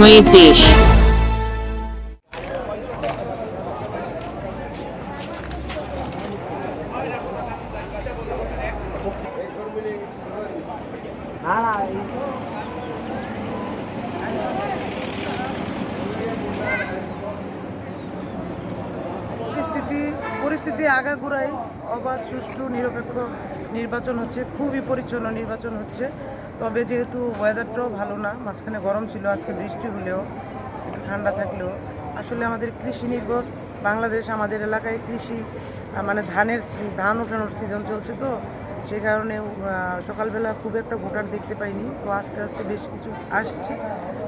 সময়ের দেশ পরিস্থিতি পরিস্থিতি আগাগোড়াই অবাধ সুষ্ঠু নিরপেক্ষ। নির্বাচন হচ্ছে, খুবই পরিচ্ছন্ন নির্বাচন হচ্ছে। তবে যেহেতু ওয়েদারটাও ভালো না, মাঝখানে গরম ছিল, আজকে বৃষ্টি হলেও, একটু ঠান্ডা থাকলেও। আসলে আমাদের কৃষি নির্ভর, বাংলাদেশ আমাদের এলাকায় কৃষি মানে ধানের, ধান ওঠানোর সিজন চলছে তো সেই কারণে সকালবেলা খুব একটা ভোটার দেখতে পাইনি। তো আস্তে আস্তে বেশ কিছু আসছে।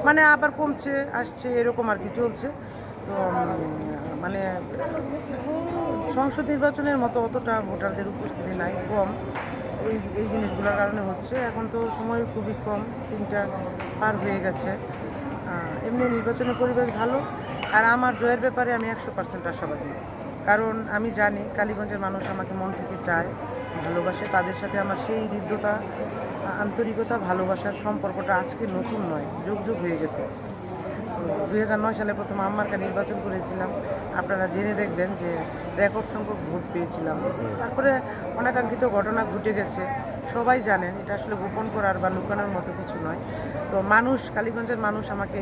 মানে আবার কমছে, আসছে, এরকম আর কি চলছে। তো মানে সংসদ নির্বাচনের মতো অতটা ভোটারদের উপস্থিতি নাই, কম। এই এই জিনিসগুলোর কারণে হচ্ছে, এখন তো সময় খুবই কম, তিনটা পার হয়ে গেছে। এমনি নির্বাচনের পরিবেশ ভালো, আর আমার জয়ের ব্যাপারে আমি একশো পার্সেন্ট আশাবাদী। কারণ আমি জানি কালীগঞ্জের মানুষ আমাকে মন থেকে চায়, ভালোবাসে, তাদের সাথে আমার সেই হৃদ্যতা, আন্তরিকতা, ভালোবাসার সম্পর্কটা আজকে নতুন নয়, যুগ যুগ হয়ে গেছে। দুই হাজার নয় সালে প্রথম আম্মারকা নির্বাচন করেছিলাম। আপনারা জেনে দেখবেন যে রেকর্ড সংখ্যক ভোট পেয়েছিলাম। তারপরে অনাকাঙ্ক্ষিত ঘটনা ঘটে গেছে। সবাই জানেন, এটা আসলে গোপন করার বা লুকানোর মতো কিছু নয়। তো মানুষ, কালীগঞ্জের মানুষ আমাকে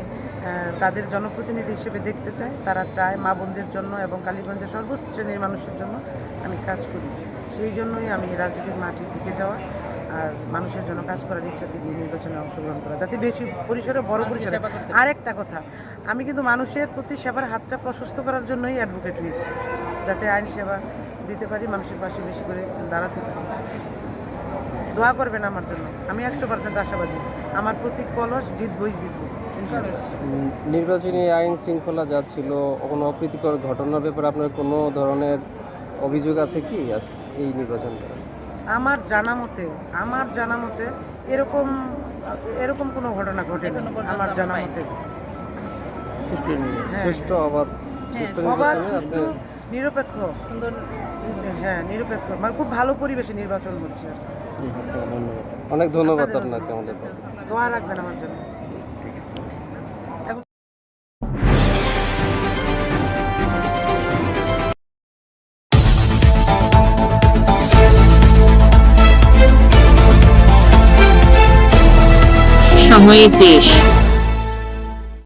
তাদের জনপ্রতিনিধি হিসেবে দেখতে চায়। তারা চায় মা বোনদের জন্য এবং কালীগঞ্জের সর্বোচ্চ শ্রেণির মানুষের জন্য আমি কাজ করি। সেই জন্যই আমি রাজনীতির মাঠে থেকে যাওয়া। আর মানুষের জন্য কাজ করার ইচ্ছা থেকে নির্বাচনে অংশগ্রহণ করা। যাতে বেশি পরিসরে বড় পরিসরে আরেকটা কথা আমি কিন্তু মানুষের প্রতি সেবার হাতটা প্রশস্ত করার জন্যই অ্যাডভোকেট হয়েছি যাতে আইন সেবা দিতে পারি মানুষের পাশে বেশি করে দাঁড়াতে পারি। দোয়া করবেন আমার জন্য আমি একশো পার্সেন্ট আশাবাদী। আমার প্রতি কলস জিতবই জিতবো নির্বাচনী আইন শৃঙ্খলা যা ছিল কোনো অপ্রীতিকর ঘটনার ব্যাপারে আপনার কোনো ধরনের অভিযোগ আছে কি এই নির্বাচনটা আমার জানা মতে আমার জানা মতে এরকম এরকম কোনো ঘটনা ঘটে আমার জানা মতে। সুষ্ঠু। হ্যাঁ। সুষ্ঠু অবাধ অবাধ সুষ্ঠু নিরপেক্ষ। হ্যাঁ নিরপেক্ষ। মানে খুব ভালো পরিবেশে নির্বাচন হচ্ছে অনেক ধন্যবাদ আপনাকে আমাদের দোয়া রাখবেন আমার জন্য। সময়ের দেশ